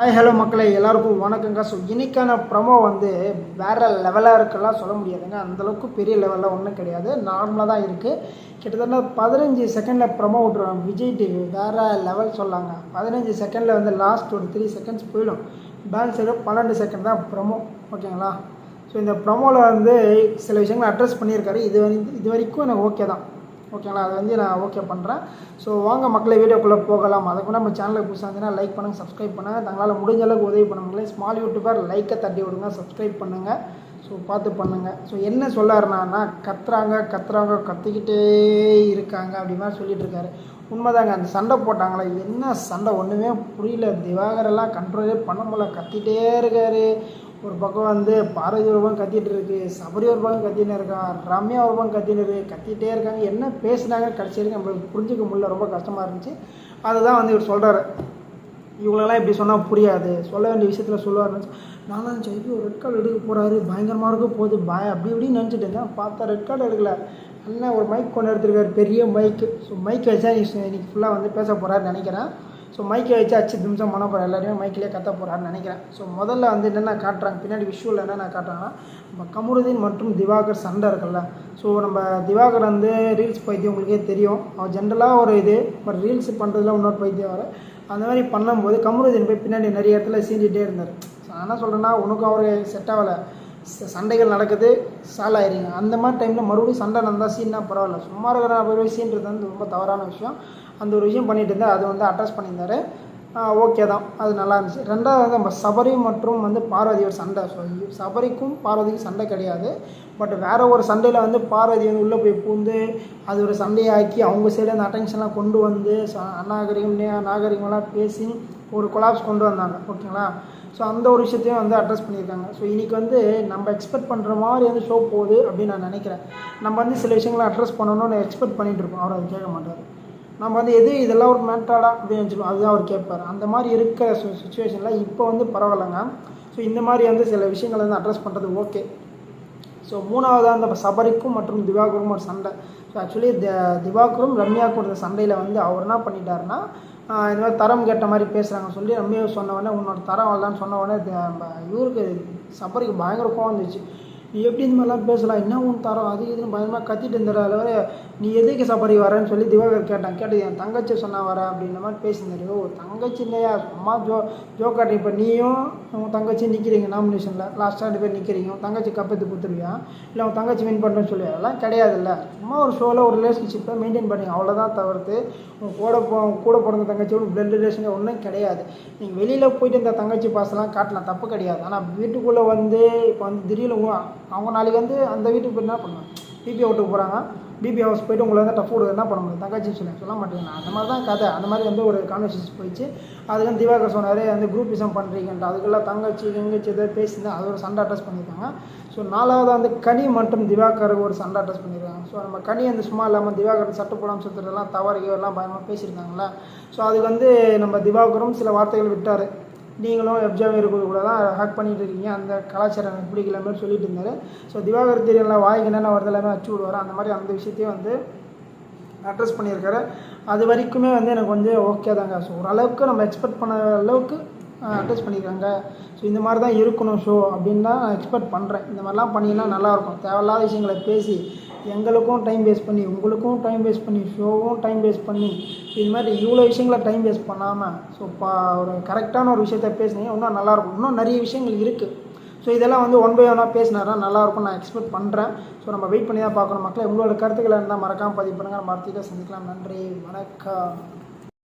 Hi hello மக்களே எல்லாருக்கும் வணக்கங்க. ஸோ இன்றைக்கான ப்ரமோ வந்து வேறு லெவலாக இருக்கலாம் சொல்ல முடியாதுங்க. அந்தளவுக்கு பெரிய லெவலில் ஒன்றும் கிடையாது. நார்மலாக தான் இருக்குது கிட்டத்தட்ட பதினஞ்சு செகண்டில் ப்ரமோ விட்ருவாங்க விஜய் டிவி வேறு லெவல் சொல்லாங்க. பதினஞ்சு செகண்டில் வந்து லாஸ்ட் ஒரு த்ரீ செகண்ட்ஸ் போயிடும். பேலன்ஸ் ஏதோ பன்னெண்டு செகண்ட் தான் ப்ரமோ ஓகேங்களா? ஸோ இந்த ப்ரமோவில் வந்து சில விஷயங்களை அட்ரஸ் பண்ணியிருக்காரு. இது வந்து இது வரைக்கும் எனக்கு ஓகே தான். ஓகேங்களா அதை வந்து நான் ஓகே பண்ணுறேன் ஸோ வாங்க மக்களை வீடியோக்குள்ளே போகலாம். அதுக்கு நம்ம சேனலுக்கு புதுசாக இருந்தீங்கன்னா லைக் பண்ணுங்கள் சப்ஸ்கிரைப் பண்ணுங்கள் தங்களால் முடிஞ்ச அளவுக்கு உதவி பண்ணுங்களே. ஸ்மால் யூடியூபர் லைக்கை தட்டி விடுங்க சப்ஸ்கிரைப் பண்ணுங்கள் ஸோ பார்த்து பண்ணுங்கள் ஸோ என்ன சொல்லாருனா கத்துறாங்க கத்துறாங்க கற்றுக்கிட்டே இருக்காங்க அப்படி மாதிரி சொல்லிட்டு இருக்காரு. உண்மைதாங்க அந்த சண்டை போட்டாங்களே. என்ன சண்டை? ஒன்றுமே புரியல. திவாகரெல்லாம் கண்ட்ரோலே பண்ண முடியல. கத்திட்டே இருக்காரு. ஒரு பக்கம் வந்து பாரதி ஒரு பக்கம் கத்திட்டு இருக்கு சபரி ஒரு பக்கம் கத்தின்னு இருக்கான் ரம்யா ஒரு பக்கம் கத்தின்னு இருக்கு கத்திட்டே இருக்காங்க. என்ன பேசுனாங்க கடைசி வரைக்கும் நம்மளுக்கு புரிஞ்சுக்க முடியல ரொம்ப கஷ்டமாக இருந்துச்சு. அதுதான் வந்து இவர் சொல்கிறாரு இவங்களெல்லாம் இப்படி சொன்னால் புரியாது. சொல்ல வேண்டிய விஷயத்தில் சொல்லுவார். நான் தான் ஜெயிப்பி ஒரு ரெட் கார்டு எடுக்க போகிறாரு பயங்கரமாக இருக்க போகுது பய அப்படி இப்படின்னு நினச்சிட்டு இருந்தேன். பார்த்தா ரெட் கார்டு எடுக்கல. அண்ணன் ஒரு மைக் கொண்டு எடுத்துருக்காரு பெரிய மைக்கு ஸோ மைக் வச்சா இன்னைக்கு ஃபுல்லாக வந்து பேச போகிறாருன்னு நினைக்கிறேன். ஸோ மைக்கை வச்சு அச்சு நிமிஷம் பண்ண போகிறேன் எல்லாருமே மைக்கிலே கத்த போகிறாருன்னு நினைக்கிறேன். ஸோ முதல்ல வந்து என்னென்ன காட்டுறாங்க? பின்னாடி விஷுவல் என்னென்ன காட்டுறாங்கன்னா நம்ம கமருதீன் மற்றும் திவாகர் சண்டை இருக்குல்ல. ஸோ நம்ம திவாகர் வந்து ரீல்ஸ் பைத்தியம் உங்களுக்கே தெரியும். அவர் ஜென்ரலாக ஒரு இது பட் ரீல்ஸ் பண்ணுறதுல இன்னொரு பைத்தியம் வர அந்த மாதிரி பண்ணும்போது கமருதீன் போய் பின்னாடி நிறைய இடத்துல சீண்டிகிட்டே இருந்தார். ஸோ நான் என்ன சொல்கிறேன்னா உனக்கும் அவர் செட் ஆகலை. ச- சண்டைகள் நடக்குது சால் ஆயிடுங்க அந்த மாதிரி டைமில் மறுபடியும் சண்டை நடந்தால் சீன்னா பரவாயில்ல. சும்மா இருக்கிற போய் சீன்றது வந்து ரொம்ப தவறான விஷயம். அந்த ஒரு விஷயம் பண்ணிட்டு இருந்தார். அது வந்து அட்ரஸ் பண்ணியிருந்தாரு. ஓகே தான். அது நல்லா இருந்துச்சு. ரெண்டாவது நம்ம சபரி மற்றும் வந்து பார்வதியோட சண்டை. ஸோ சபரிக்கும் பார்வதிக்கும் சண்டை கிடையாது. பட் வேறு ஒரு சண்டையில் வந்து பார்வதி வந்து உள்ளே போய் பூந்து அது ஒரு சண்டையாக்கி அவங்க சைடு அந்த அட்டென்ஷன்லாம் கொண்டு வந்து ச- அநாகரிகம் நாகரிகம்லாம் பேசி ஒரு கொலாப்ஸ் கொண்டு வந்தாங்க. ஓகேங்களா ஸோ அந்த ஒரு விஷயத்தையும் வந்து அட்ரஸ் பண்ணியிருக்காங்க. ஸோ இன்றைக்கி வந்து நம்ம எக்ஸ்பெக்ட் பண்ணுற மாதிரி வந்து ஷோ போகுது அப்படின்னு நான் நினைக்கிறேன். நம்ம வந்து சில விஷயங்களை அட்ரஸ் பண்ணணும்னு எக்ஸ்பெக்ட் பண்ணிகிட்டு இருப்போம் அவர் அதை கேட்க மாட்டார். நம்ம வந்து எது இதெல்லாம் ஒரு மேட்டாடா அப்படின்னு வச்சுக்கோம் அதுதான் அவர் கேட்பார். அந்த மாதிரி இருக்கிற சு சுச்சுவேஷனில் இப்போ வந்து பரவாயில்லைங்க. ஸோ இந்த மாதிரி வந்து சில விஷயங்களை வந்து அட்ரஸ் பண்ணுறது ஓகே ஸோ மூணாவதாக அந்த சபரிக்கும் மற்றும் திவாகரும் ஒரு சண்டை. ஸோ ஆக்சுவலி த திவாகரும் ரம்யாவுக்கும் இருந்த சண்டையில் வந்து அவர் என்ன பண்ணிட்டாருன்னா இந்த மாதிரி தரம் கேட்ட மாதிரி பேசுகிறாங்க சொல்லி ரம்யா சொன்ன உடனே உன்னோட தரம் வரலான்னு சொன்ன உடனே நம்ம இவருக்கு சபரிக்கு பயங்கர கோவம் வந்துச்சு. நீ எப்படி இந்த மாதிரிலாம் பேசலாம்? என்ன உன் தரம்? அது இதுன்னு பயமாக கத்திட்டு இருந்தார் அளவு நீ எதுக்கு சாப்பாடு வரேன்னு சொல்லி திவாகர் கேட்டான். கேட்டு என் தங்கச்சி சொன்னா வரேன் அப்படின்ற மாதிரி பேசியிருந்தாரு. ஓ தங்கச்சி இல்லையா? சும்மா ஜோ ஜோக்காட்டி இப்போ நீயும் உன் தங்கச்சி நிற்கிறீங்க நாமினேஷனில் லாஸ்ட்டாக ரெண்டு பேர் நிற்கிறீங்க உன் தங்கச்சி கப்பத்து கொடுத்துருவியா? இல்லை உன் தங்கச்சி வின் பண்ணுறேன்னு சொல்லி அதெல்லாம் கிடையாதுல்ல. சும்மா ஒரு ஷோவில் ஒரு ரிலேஷன்ஷிப்பை மெயின்டைன் பண்ணி அவ்வளோதான் தவிர்த்து உன் கூட போ கூட பிறந்த தங்கச்சியோட பிளட் ரிலேஷன் ஒன்றும் கிடையாது. நீங்கள் வெளியில் போயிட்டு இந்த தங்கச்சி பாசெல்லாம் காட்டலாம். தப்பு கிடையாது. ஆனால் வீட்டுக்குள்ளே வந்து இப்போ வந்து திடீர்னு அவங்க நாளைக்கு வந்து அந்த வீட்டுக்கு போய் என்ன பண்ணுவாங்க பிபி அவுட்டுக்கு போகிறாங்க பிபி ஹவுஸ் போயிட்டு உங்களை வந்து டஃப் என்ன பண்ண முடியும்? தங்கச்சி சொல்லி சொல்ல மாட்டேங்க அந்த மாதிரி தான் கதை. அந்த மாதிரி வந்து ஒரு கான்வர்சேஷன் போயிடுச்சு. அதுக்கு வந்து திவாகர் சொன்னார் வந்து குரூப்பிசம் பண்ணுறீங்கன்ட்டு அதுக்கெல்லாம் தங்கச்சி எங்கச்சி ஏதோ பேசியிருந்தா அது ஒரு சண்டை அட்ரஸ் பண்ணியிருக்காங்க. ஸோ நாலாவது வந்து கனி மற்றும் திவாகருக்கு ஒரு சண்டை அட்ரஸ் பண்ணியிருக்காங்க. ஸோ நம்ம கனி வந்து சும்மா இல்லாமல் திவாகர் சட்டு போடாமல் சுற்றுறதெல்லாம் தவறு எல்லாம் பயமாக பேசியிருக்காங்களா ஸோ அதுக்கு வந்து நம்ம திவாகரும் சில வார்த்தைகள் விட்டார். நீங்களும் எப்ஜாவும் கூட தான் ஹேக் பண்ணிகிட்டு இருக்கீங்க. அந்த கலாச்சாரம் எனக்கு பிடிக்கல மாதிரி சொல்லிட்டு இருந்தார். ஸோ திவாகர் தெரியலாம் வாய்க்கு என்னென்ன வருது எல்லாமே அச்சு விடுவார். அந்த மாதிரி அந்த விஷயத்தையும் வந்து அட்ரஸ் பண்ணியிருக்காரு. அது வரைக்குமே வந்து எனக்கு வந்து ஓகே தாங்க. ஸோ ஓரளவுக்கு நம்ம எக்ஸ்பெக்ட் பண்ண அளவுக்கு அட்ரஸ் பண்ணியிருக்காங்க. ஸோ இந்த மாதிரி தான் இருக்கணும் ஷோ அப்படின்னு தான் நான் எக்ஸ்பெக்ட் பண்ணுறேன் இந்த மாதிரிலாம் பண்ணிங்கன்னா நல்லாயிருக்கும் தேவையில்லாத விஷயங்களை பேசி எங்களுக்கும் டைம் வேஸ்ட் பண்ணி உங்களுக்கும் டைம் வேஸ்ட் பண்ணி ஷோவும் டைம் வேஸ்ட் பண்ணி இது மாதிரி இவ்வளோ விஷயங்களை டைம் வேஸ்ட் பண்ணாமல் ஸோ பா ஒரு கரெக்டான ஒரு விஷயத்த பேசுனீங்க இன்னும் நல்லாயிருக்கும் இன்னும் நிறைய விஷயங்கள் இருக்குது ஸோ இதெல்லாம் வந்து ஒன் பை ஒன்னாக பேசினாரா நல்லாயிருக்கும் நான் எக்ஸ்பெக்ட் பண்ணுறேன் ஸோ நம்ம வெயிட் பண்ணி தான் பார்க்கணும். மக்களை உங்களோட கருத்துக்களை இருந்தால் மறக்காமல் பதிவு பண்ணுங்கள் நம்ம அடுத்த சந்திக்கலாம். நன்றி. வணக்கம்.